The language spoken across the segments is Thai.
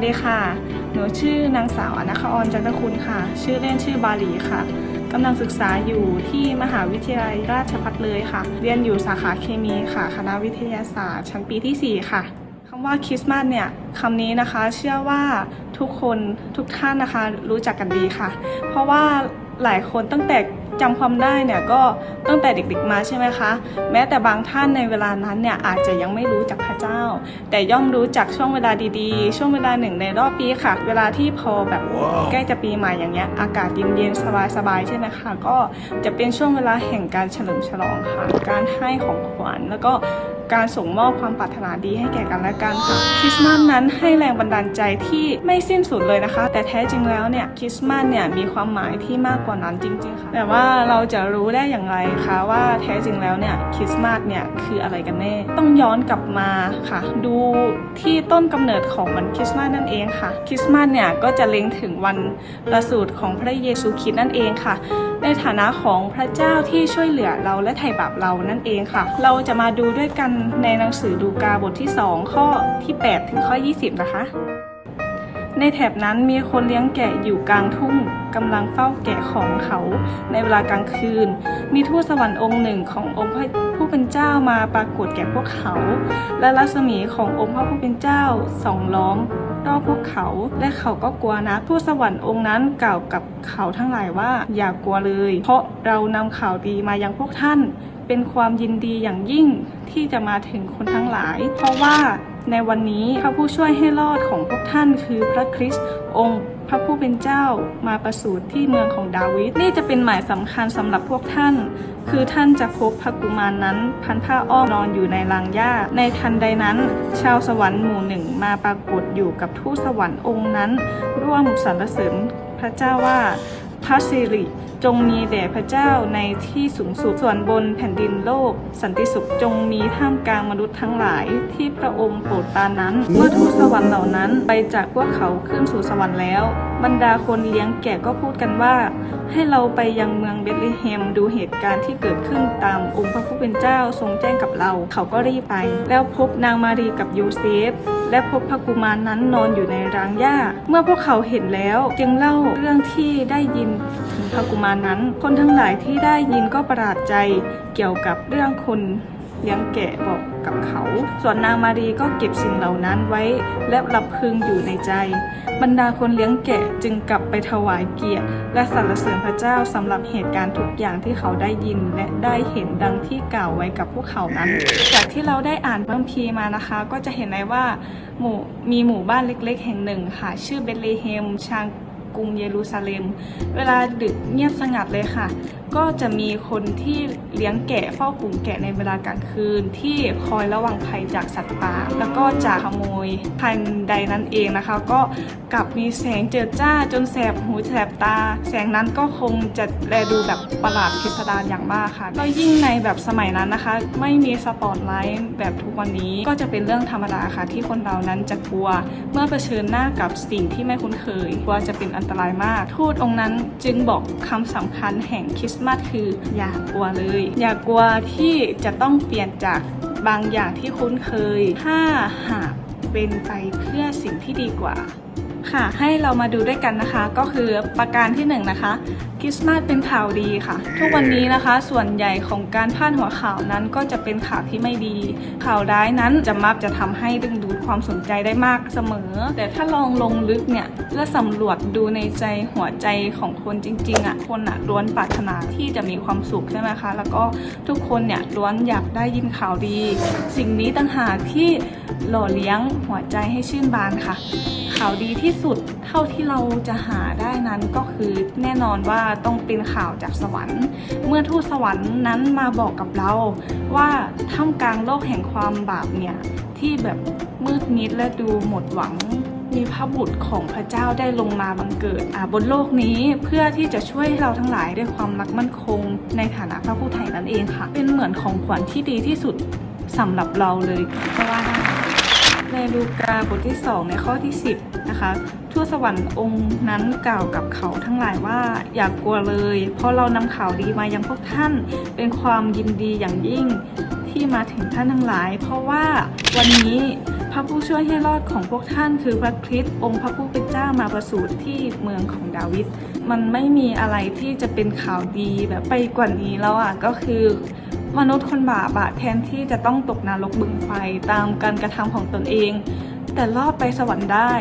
สดีค่ะ หนูชื่อนางสาวอนัคออนจันทคุณค่ะ ชื่อเล่นชื่อบาลีค่ะกำลังศึกษาอยู่ที่มหาวิทยาลัยราชภัฏเลยค่ะ เรียนอยู่สาขาเคมีค่ะ คณะวิทยาศาสตร์ ชั้นปีที่ 4 ค่ะคำว่าคริสต์มาสเนี่ยคำนี้นะคะเชื่อว่าทุกคนทุกท่านนะคะรู้จักกันดีค่ะ เพราะว่าหลายคนตั้งแต่ จำความได้เนี่ยก็ตั้งแต่เด็กๆมาใช่ไหมคะ แม้แต่บางท่านในเวลานั้นเนี่ยอาจจะยังไม่รู้จักพระเจ้า แต่ย่อมรู้จักช่วงเวลาดีๆ ช่วงเวลาหนึ่งในรอบปีค่ะ เวลาที่พอแบบใกล้จะปีใหม่อย่างเงี้ยอากาศเย็นๆสบายๆใช่ไหมคะก็จะเป็นช่วงเวลาแห่งการเฉลิมฉลองค่ะ การให้ของขวัญแล้วก็การส่งมอบความปรารถนาดีให้แก่กันและกันค่ะ คริสต์มาสนั้นให้แรงบันดาลใจที่ไม่สิ้นสุดเลยนะคะ แต่แท้จริงแล้วเนี่ยคริสต์มาสเนี่ยมีความหมายที่มากกว่านั้นจริง ๆ ค่ะ แต่ว่าเราจะรู้ได้อย่างไรคะว่าแท้จริงแล้วเนี่ยคริสต์มาสเนี่ยคืออะไรกันแน่ ต้องย้อนกลับมาค่ะ ดูที่ต้นกำเนิดของวันคริสต์มาสนั่นเองค่ะคริสต์มาสเนี่ยก็จะเล็งถึงวันประสูติของพระเยซูคริสต์นั่นเองค่ะ ในฐานะของพระเจ้าที่ช่วยเหลือเราและไถ่บาปเรานั่นเองค่ะ เราจะมาดูด้วยกันในหนังสือดูกาบทที่ 2 ข้อที่ 8 ถึงข้อ 20 นะคะ ในแถบนั้นมีคนเลี้ยงแกะอยู่กลางทุ่งกำลังเฝ้าแกะของเขา ในเวลากลางคืน มีทูตสวรรค์องค์หนึ่งขององค์พระผู้เป็นเจ้ามาปรากฏแก่พวกเขา และรัศมีขององค์พระผู้เป็นเจ้าส่องล้อมรอบพวกเขา และเขาก็กลัวนะทูตสวรรค์องค์นั้นกล่าวกับเขาทั้งหลายว่าอย่ากลัวเลย เพราะเรานำข่าวดีมายังพวกท่าน เป็นความยินดีอย่างยิ่งที่จะมาถึงคนทั้งหลาย เพราะว่า ในวันนี้พระผู้ช่วยให้รอดของพวกท่านคือพระคริสต์องค์พระผู้เป็นเจ้ามาประสูติที่เมืองของดาวิดนี่จะเป็นหมายสำคัญสำหรับพวกท่าน คือท่านจะพบพระกุมารนั้น พันผ้าอ้อมนอนอยู่ในรางหญ้า ในทันใดนั้น ชาวสวรรค์หมู่หนึ่งมาปรากฏอยู่กับทูตสวรรค์องค์นั้น ร่วมสรรเสริญพระเจ้าว่าพระสิริ จงมีแด่พระเจ้าในที่สูงสุดส่วนบนแผ่นดินโลก สันติสุขจงมีท่ามกลางมนุษย์ทั้งหลายที่พระองค์โปรดปานนั้น เมื่อทูตสวรรค์เหล่านั้นไปจากพวกเขาขึ้นสู่สวรรค์แล้ว บรรดาคนเลี้ยงแกะก็พูดกันว่า ให้เราไปยังเมืองเบธเลเฮมดูเหตุการณ์ที่เกิดขึ้นตามองค์พระผู้เป็นเจ้าทรงแจ้งกับเรา เขาก็รีบไป แล้วพบนางมารีกับโยเซฟและพบพระกุมารนั้นนอนอยู่ในรางหญ้า เมื่อพวกเขาเห็นแล้ว จึงเล่าเรื่องที่ได้ยินถึงพระกุมารนั้น คนทั้งหลายที่ได้ยินก็ประหลาดใจเกี่ยวกับเรื่องคน เลี้ยงแกะบอกกับเขา ส่วนนางมารีก็เก็บสิ่งเหล่านั้นไว้ และรับพึงอยู่ในใจ บรรดาคนเลี้ยงแกะจึงกลับไปถวายเกียรติ และสรรเสริญพระเจ้าสำหรับเหตุการณ์ทุกอย่างที่เขาได้ยินและได้เห็นดังที่กล่าวไว้กับพวกเขานั้น จากที่เราได้อ่านพระคัมภีร์มานะคะ ก็จะเห็นได้ว่าหมู่มีหมู่บ้านเล็ก ๆ แห่งหนึ่งค่ะชื่อเบธเลเฮมชาง กรุงเยรูซาเล็ม เวลาดึกเงียบสงัดเลยค่ะ ก็จะมีคนที่เลี้ยงแกะเฝ้าฝูงแกะในเวลากลางคืน ที่คอยระวังภัยจากสัตว์ป่า แล้วก็จากขโมยภายใดนั้นเองนะคะ ก็กลับมีแสงเจิดจ้าจนแสบหูแสบตา แสงนั้นก็คงจะแลดูแบบประหลาดพิสดารอย่างมากค่ะก็ยิ่งในแบบสมัยนั้นนะคะ ไม่มีสปอตไลท์แบบทุกวันนี้ก็จะเป็นเรื่องธรรมดาค่ะ ที่คนเรานั้นจะกลัว เมื่อเผชิญหน้ากับสิ่งที่ไม่คุ้นเคยกลัวจะเป็นอันตรายมาก ทูตองค์นั้นจึงบอกคำสำคัญแห่งคริสต์มาสคือ อย่ากลัวเลย อย่ากลัวที่จะต้องเปลี่ยนจากบางอย่างที่คุ้นเคย ถ้าหากเป็นไปเพื่อสิ่งที่ดีกว่า ค่ะให้เรามาดูด้วยกันนะคะ ก็คือประการที่1นงนะคะคริสต์มาสเป็นข่าวดีค่ะ ทุกวันนี้นะคะส่วนใหญ่ของการพาดหัวข่าวนั้นก็จะเป็นข่าวที่ไม่ดี ข่าวร้ายนั้นจะมักจะทำให้ดึงดูดความสนใจได้มากเสมอ แต่ถ้าลองลงลึกเนี่ยและสำรวจดูในใจหัวใจของคนจริงๆอะคนอะล้วนปรารถนาที่จะมีความสุขใช่ไหมคะ แล้วก็ทุกคนเนี่ยล้วนอยากได้ยินข่าวดี สิ่งนี้ต่างหากที่หล่อเลี้ยงหัวใจให้ชื่นบานค่ะ ข่าวดีที่สุดเท่าที่เราจะหาได้นั้นก็คือแน่นอนว่าต้องเป็นข่าวจากสวรรค์ เมื่อทูตสวรรค์นั้นมาบอกกับเรา ว่าท่ามกลางโลกแห่งความบาปเนี่ยที่แบบมืดมิดและดูหมดหวังมีพระบุตรของพระเจ้าได้ลงมาบังเกิดบนโลกนี้เพื่อที่จะช่วยเราทั้งหลายด้วยความรักมั่นคง ในฐานะพระผู้ไถ่นั่นเองค่ะ เป็นเหมือนของขวัญที่ดีที่สุดสำหรับเราเลยก็ว่าได้ในลูกาบทที่ 2 ในข้อที่ 10 นะคะ ทูตสวรรค์องค์นั้นกล่าวกับเขาทั้งหลายว่าอย่ากกลัวเลย เพราะเรานำข่าวดีมายังพวกท่านเป็นความยินดีอย่างยิ่งที่มาถึงท่านทั้งหลาย เพราะว่าวันนี้พระผู้ช่วยให้รอดของพวกท่านคือพระคริสต์องค์พระผู้เป็นเจ้ามาประสูติที่เมืองของดาวิดมันไม่มีอะไรที่จะเป็นข่าวดีแบบไปกว่านี้แล้วอะก็คือมนุษย์คนบาปอะแทนที่จะต้องตกนรกบึงไฟตามการกระทำของตนเอง แต่รอดไปสวรรค์ได้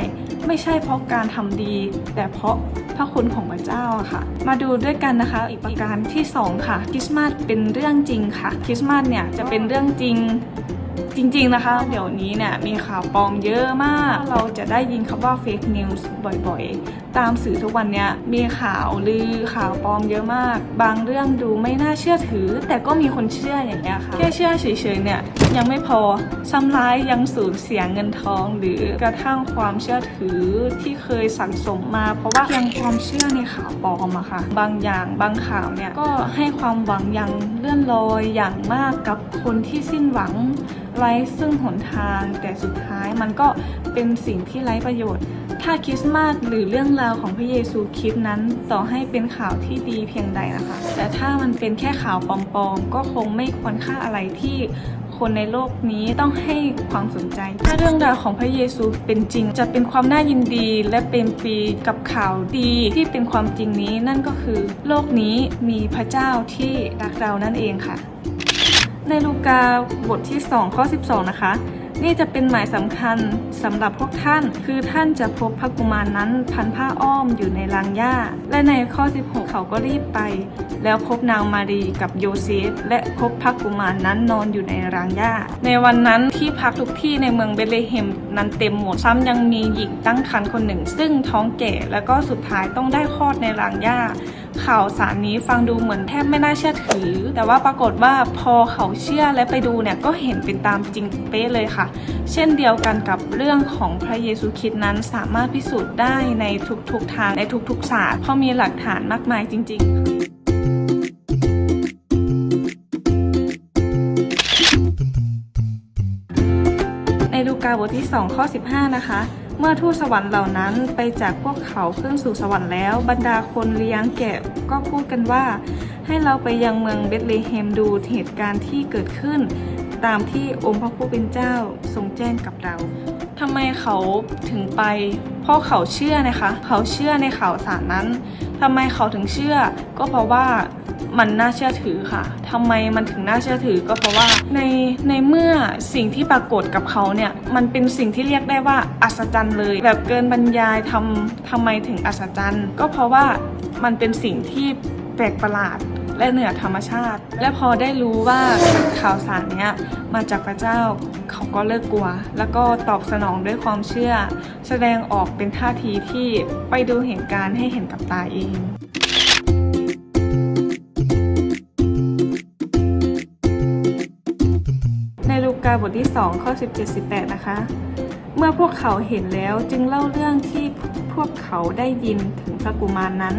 ไม่ใช่เพราะการทำดี แต่เพราะพระคุณของพระเจ้าค่ะ มาดูด้วยกันนะคะ อีกประการที่สองค่ะคริสต์มาสเป็นเรื่องจริงค่ะคริสต์มาสเนี่ยจะเป็นเรื่องจริง จริงๆนะคะ เดี๋ยวนี้เนี่ยมีข่าวปลอมเยอะมาก เราจะได้ยินคำว่า fake news บ่อยๆ ตามสื่อทุกวันเนี้ยมีข่าวลือข่าวปลอมเยอะมาก บางเรื่องดูไม่น่าเชื่อถือ แต่ก็มีคนเชื่ออย่างเงี้ยค่ะแค่เชื่อเฉยๆเนี่ยยังไม่พอซ้ำร้ายยังสูญเสียเงินทอง หรือกระทั่งความเชื่อถือที่เคยสั่งสมมา เพราะว่าเพียงความเชื่อในข่าวปลอมอะค่ะ บางอย่างบางข่าวเนี่ยก็ให้ความหวังอย่างเลื่อนลอยอย่างมากกับคนที่สิ้นหวัง ไร้ซึ่งหนทาง แต่สุดท้ายมันก็เป็นสิ่งที่ไร้ประโยชน์ ถ้าคริสต์มาสหรือเรื่องราวของพระเยซูคริสต์นั้น ต่อให้เป็นข่าวที่ดีเพียงใดนะคะ แต่ถ้ามันเป็นแค่ข่าวปลอมๆ ก็คงไม่ควรค่าอะไรที่คนในโลกนี้ต้องให้ความสนใจ ถ้าเรื่องราวของพระเยซูเป็นจริง จะเป็นความน่ายินดี และเป็นปีกับข่าวดีที่เป็นความจริงนี้นั่นก็คือ โลกนี้มีพระเจ้าที่รักเรานั่นเองค่ะ ในลูกาบทที่ 2 ข้อ 12 นะคะ นี่จะเป็นหมายสำคัญสำหรับพวกท่าน คือท่านจะพบพระกุมารนนั้นพันผ้าอ้อมอยู่ในรางหญ้า และในข้อ 16 เขาก็รีบไป แล้วพบนางมารีกับโยเซฟและพบพระกุมารนนั้นนอนอยู่ในรางหญ้า ในวันนั้นที่พักทุกที่ในเมืองเบเลเฮมนั้นเต็มหมดซ้ำยังมีหญิงตั้งครรภ์คนหนึ่ง ซึ่งท้องแก่แล้วก็สุดท้ายต้องได้คลอดในรางหญ้า ข่าวสารนี้ฟังดูเหมือนแทบไม่น่าเชื่อถือ แต่ว่าปรากฏว่าพอเขาเชื่อและไปดูเนี่ยก็เห็นเป็นตามจริงเป๊ะเลยค่ะ เช่นเดียวกันกับเรื่องของพระเยซูคริสต์นั้นสามารถพิสูจน์ได้ในทุกๆทางในทุกๆศาสตร์เพราะมีหลักฐานมากมายจริง ๆในลูกาบทที่ 2 ข้อ 15 นะคะ เมื่อทูตสวรรค์เหล่านั้นไปจากพวกเขาขึ้นสู่สวรรค์แล้ว บรรดาคนเลี้ยงแกะ ก็พูดกันว่า ให้เราไปยังเมืองเบธเลเฮมดูเหตุการณ์ที่เกิดขึ้น ตามที่องค์พระผู้เป็นเจ้าทรงแจ้งกับเราทำไมเขาถึงไป เพราะเขาเชื่อนะคะ เขาเชื่อในข่าวสารนั้นทำไมเขาถึงเชื่อ ก็เพราะว่ามันน่าเชื่อถือค่ะทำไมมันถึงน่าเชื่อถือก็เพราะว่าในในเมื่อสิ่งที่ปรากฏกับเขาเนี่ยมันเป็นสิ่งที่เรียกได้ว่าอัศจรรย์เลย แบบเกินบรรยายทำทำไมถึงอัศจรรย์ ก็เพราะว่า มันเป็นสิ่งที่แปลกประหลาดและเหนือธรรมชาติ และพอได้รู้ว่าข่าวสารเนี้ยมาจากพระเจ้าเขาก็เลิกกลัว แล้วก็ตอบสนองด้วยความเชื่อ แสดงออกเป็นท่าทีที่ไปดูเหตุการณ์ให้เห็นกับตาเองในลูกาบทที่ 2 ข้อ 17-18 นะคะ เมื่อพวกเขาเห็นแล้วจึงเล่าเรื่องที่ วกเขาได้ยินถึงพระกุมารนนั้น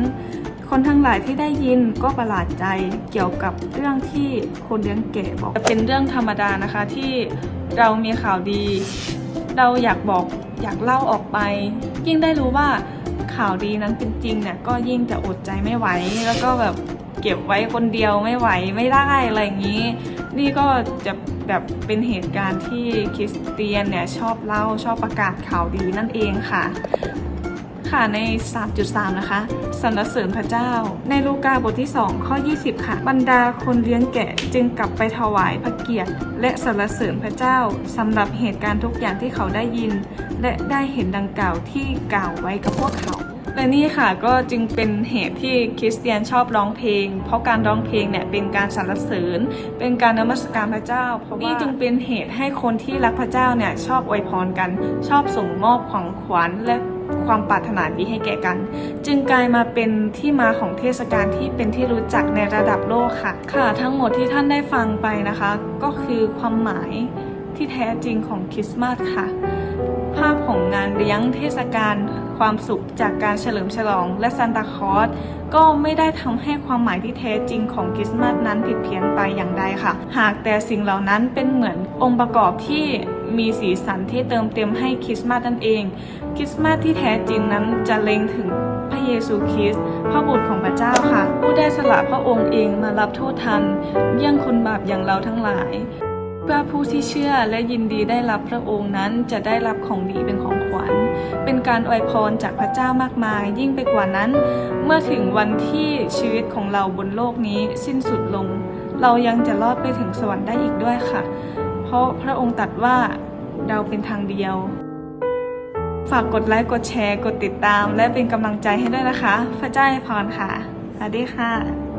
คนทั้งหลายที่ได้ยินก็ประหลาดใจเกี่ยวกับเรื่องที่คนเลี้ยงแก่บอกเป็นเรื่องธรรมดานะคะที่เรามีข่าวดี เราอยากบอกอยากเล่าออกไป ยิ่งได้รู้ว่าข่าวดีนั้นเป็นจริงเนี่ยก็ยิ่งจะอดใจไม่ไหว แล้วก็แบบเก็บไว้คนเดียวไม่ไหวไม่ได้อะไรอย่างนี้ นี่ก็จะแบบเป็นเหตุการณ์ที่คริสเตียนเนี่ยชอบเล่าชอบประกาศข่าวดีนั่นเองค่ะ ค่ะใน 3.3 นะคะสรรเสริญพระเจ้า ในลูกาบทที่ 2 ข้อ 20 ค่ะ บรรดาคนเลี้ยงแกะจึงกลับไปถวายพระเกียรติ และสรรเสริญพระเจ้าสำหรับเหตุการณ์ทุกอย่างที่เขาได้ยิน และได้เห็นดังกล่าวที่กล่าวไว้กับพวกเขา และนี่ค่ะก็จึงเป็นเหตุที่คริสเตียนชอบร้องเพลง เพราะการร้องเพลงเนี่ยเป็นการสรรเสริญ เป็นการนมัสการพระเจ้า เพราะนี่จึงเป็นเหตุให้คนที่รักพระเจ้าเนี่ยชอบอวยพรกัน ชอบส่งมอบของขวัญและความปรารถนาดีให้แก่กัน จึงกลายมาเป็นที่มาของเทศกาลที่เป็นที่รู้จักในระดับโลกค่ะ ค่ะ ทั้งหมดที่ท่านได้ฟังไปนะคะ ก็คือความหมายที่แท้จริงของคริสต์มาสค่ะ ภาพของงานเลี้ยงเทศกาลความสุขจากการเฉลิมฉลองและซานตาคลอสก็ไม่ได้ทำให้ความหมายที่แท้จริงของคริสต์มาสนั้นผิดเพี้ยนไปอย่างใดค่ะ หากแต่สิ่งเหล่านั้นเป็นเหมือนองค์ประกอบที่มีสีสันที่เติมเต็มให้คริสต์มาสนั่นเอง คริสต์มาสที่แท้จริงนั้นจะเล็งถึงพระเยซูคริสต์พระบุตรของพระเจ้าค่ะ ผู้ได้สละพระองค์เองมารับโทษทัน เยี่ยงคนบาปอย่างเราทั้งหลาย เพื่อผู้ที่เชื่อและยินดีได้รับพระองค์นั้นจะได้รับของดีเป็นของขวัญ เป็นการอวยพรจากพระเจ้ามากมาย ยิ่งไปกว่านั้น เมื่อถึงวันที่ชีวิตของเราบนโลกนี้สิ้นสุดลง เรายังจะรอดไปถึงสวรรค์ได้อีกด้วยค่ะ เพราะพระองค์ตรัสว่าเราเป็นทางเดียว ฝากกดไลค์กดแชร์ กดติดตาม และเป็นกำลังใจให้ด้วยนะคะ พระเจ้าให้พรค่ะสวัสดีค่ะ